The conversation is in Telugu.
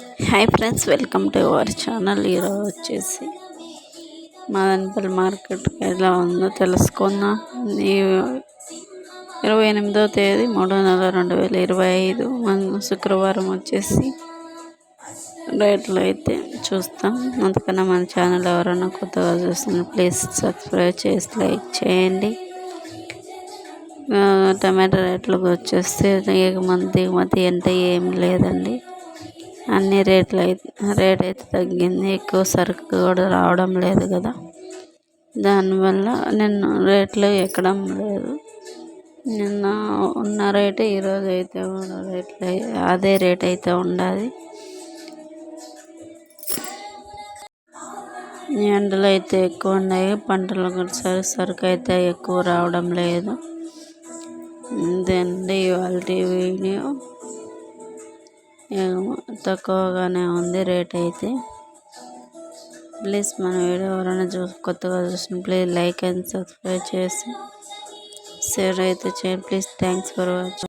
Hi friends welcome to our channel. ఈరోజు వచ్చేసి మదనపల్లి మార్కెట్ ఎలా ఉందో తెలుసుకుందాం. ఇరవై ఎనిమిదో తేదీ మూడో నెల రెండు వేల ఇరవై ఐదు మన శుక్రవారం వచ్చేసి రేట్లు అయితే చూస్తాం. అందుకన్నా మన ఛానల్ ఎవరైనా కొత్తగా చూస్తున్న ప్లీజ్ సబ్స్క్రైబ్ చేసి లైక్ చేయండి. టమాటా రేట్లకు వచ్చేస్తే ఎగుమతి దిగుమతి అంటే ఏం లేదండి. అన్ని రేట్లు అయితే రేట్ అయితే తగ్గింది. ఎక్కువ సరుకు కూడా రావడం లేదు కదా. దానివల్ల నేను రేట్లు ఎక్కడం లేదు. నిన్న ఉన్న రేటే ఈరోజు అయితే కూడా రేట్లు అదే రేట్ అయితే ఉండాలి. ఎండలు అయితే ఎక్కువ ఉన్నాయి. పంటలు కూడా సరి సరుకు అయితే ఎక్కువ రావడం లేదు. ఇదండి ఇవాళ వీడియో తక్కువగానే ఉంది రేట్ అయితే. ప్లీజ్ మన వీడియో ఎవరైనా చూ కొత్తగా చూసిన ప్లీజ్ లైక్ అండ్ సబ్స్క్రైబ్ చేసి షేర్ అయితే చేయండి. Please thanks for watching.